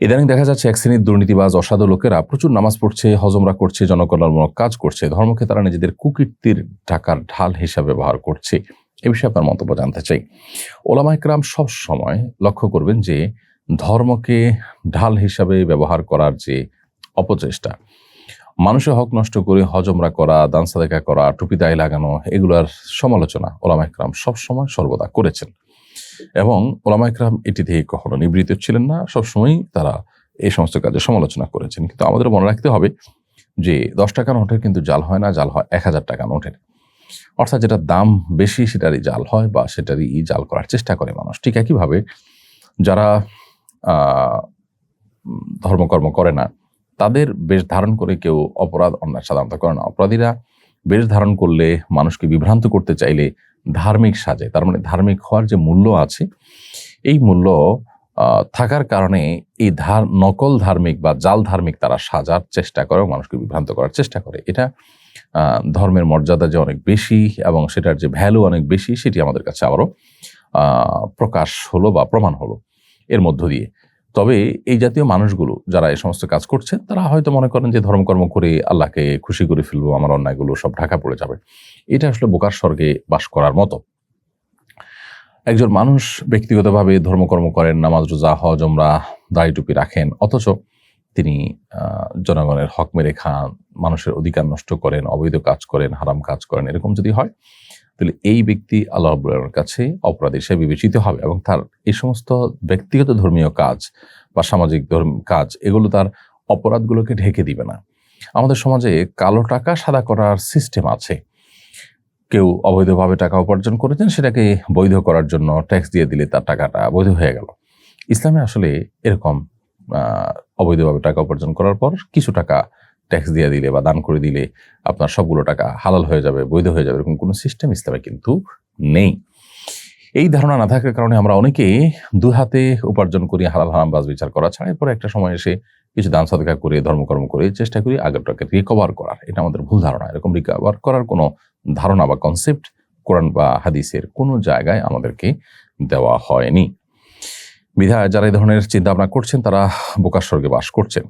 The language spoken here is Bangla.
ইদানিং দেখা যাচ্ছে এক শ্রেণির দুর্নীতিবাজ, অসাধু লোকেরা প্রচুর নামাজ পড়ছে, হজমরা করছে, জনকল্যাণমূলক কাজ করছে। ধর্মকে তারা নিজেদের কুকীর্তির টাকার ঢাল হিসাবে ব্যবহার করছে। এ বিষয়ে আপনার মন্তব্য জানতে চাই। ওলামা একরাম সব সময় লক্ষ্য করবেন যে, ধর্মকে ঢাল হিসাবে ব্যবহার করার যে অপচেষ্টা, মানুষের হক নষ্ট করে হজমরা করা, দান সাদেকা করা, টুপি দায় লাগানো, এগুলোর সমালোচনা ওলামা একরাম সবসময় সর্বদা করেছেন। এবং ওলামা একরাম এটি থেকে কখনো নিবৃত্ত ছিলেন না। সবসময়ই তারা এই সমস্ত কাজে সমালোচনা করেছেন। কিন্তু আমাদের মনে রাখতে হবে যে দশ টাকা নোটের কিন্তু জাল হয় না, জাল হয় এক হাজার টাকা নোটের। অর্থাৎ যেটা দাম বেশি সেটারই জাল হয় বা সেটারই জাল করার চেষ্টা করে মানুষ। ঠিক একইভাবে যারা ধর্মকর্ম করে না, তাদের বেশ ধারণ করে কেউ অপরাধ অন্যায় সাধারণত করে না। অপরাধীরা বেশ ধারণ করলে মানুষকে বিভ্রান্ত করতে চাইলে ধার্মিক সাজে, তার মানে ধার্মিক হওয়ার যে মূল্য আছে, এই মূল্য থাকার কারণে এই ধার, নকল ধার্মিক বা জাল ধার্মিক তারা সাজার চেষ্টা করে মানুষকে বিভ্রান্ত করার চেষ্টা করে। এটা ধর্মের মর্যাদা যে অনেক বেশি এবং সেটার যে ভ্যালু অনেক বেশি, সেটি আমাদের কাছে আবারও প্রকাশ হলো বা প্রমাণ হলো। এর মধ্য দিয়ে তবে এই জাতীয় মানুষগুলো যারা এই সমস্ত কাজ করছে, তারা হয়তো মনে করেন যে ধর্মকর্ম করে আল্লাহকে খুশি করে ফেলব, আমার অন্যায়গুলো সব ঢাকা পড়ে যাবে। এটা আসলে বোকার স্বর্গে বাস করার মতো। একজন মানুষ ব্যক্তিগতভাবে ধর্মকর্ম করেন, নামাজ, রোজা, হজ ওমরা দাড়ি টুপি রাখেন, অথচ তিনি জনগণের হক মেরে খান, মানুষের অধিকার নষ্ট করেন, অবৈধ কাজ করেন, হারাম কাজ করেন, এরকম যদি হয় তাহলে এই ব্যক্তি আল্লাহ রব্বুলের কাছে অপরাধী হিসেবে বিবেচিত হবে এবং তার এই সমস্ত ব্যক্তিগত ধর্মীয় কাজ বা সামাজিক ধর্ম কাজ, এগুলো তার অপরাধগুলোকে ঢেকে দিবে না। আমাদের সমাজে কালো টাকা সাদা করার সিস্টেম আছে। কেউ অবৈধভাবে টাকা উপার্জন করেছেন, সেটাকে বৈধ করার জন্য ট্যাক্স দিয়ে দিলে তার টাকাটা বৈধ হয়ে গেল। ইসলামে আসলে এরকম অবৈধভাবে টাকা উপার্জন করার পর কিছু টাকা ট্যাক্স দিয়ে দিলে বা দান করে দিলে আপনার সবগুলো টাকা হালাল হয়ে যাবে, বৈধ হয়ে যাবে, এরকম কোনো সিস্টেম ইসলামে কিন্তু নেই। এই ধারণা না থাকার কারণে আমরা অনেকে দু হাতে উপার্জন করি হালাল হারাম বাজ বিচার করা ছাড়া এরপরে একটা সময় এসে কিছু দান সাদকা করে ধর্মকর্ম করে চেষ্টা করি আগেরটাকে রিকভার করার। এটা আমাদের ভুল ধারণা। এরকম রিকভার করার কোনো ধারণা বা কনসেপ্ট কোরআন বা হাদিসের কোনো জায়গায় আমাদেরকে দেওয়া হয়নি। বিধায় যারা এই ধরনের চিন্তা ভাবনা করছেন তারা বোকার স্বর্গে বাস করছেন।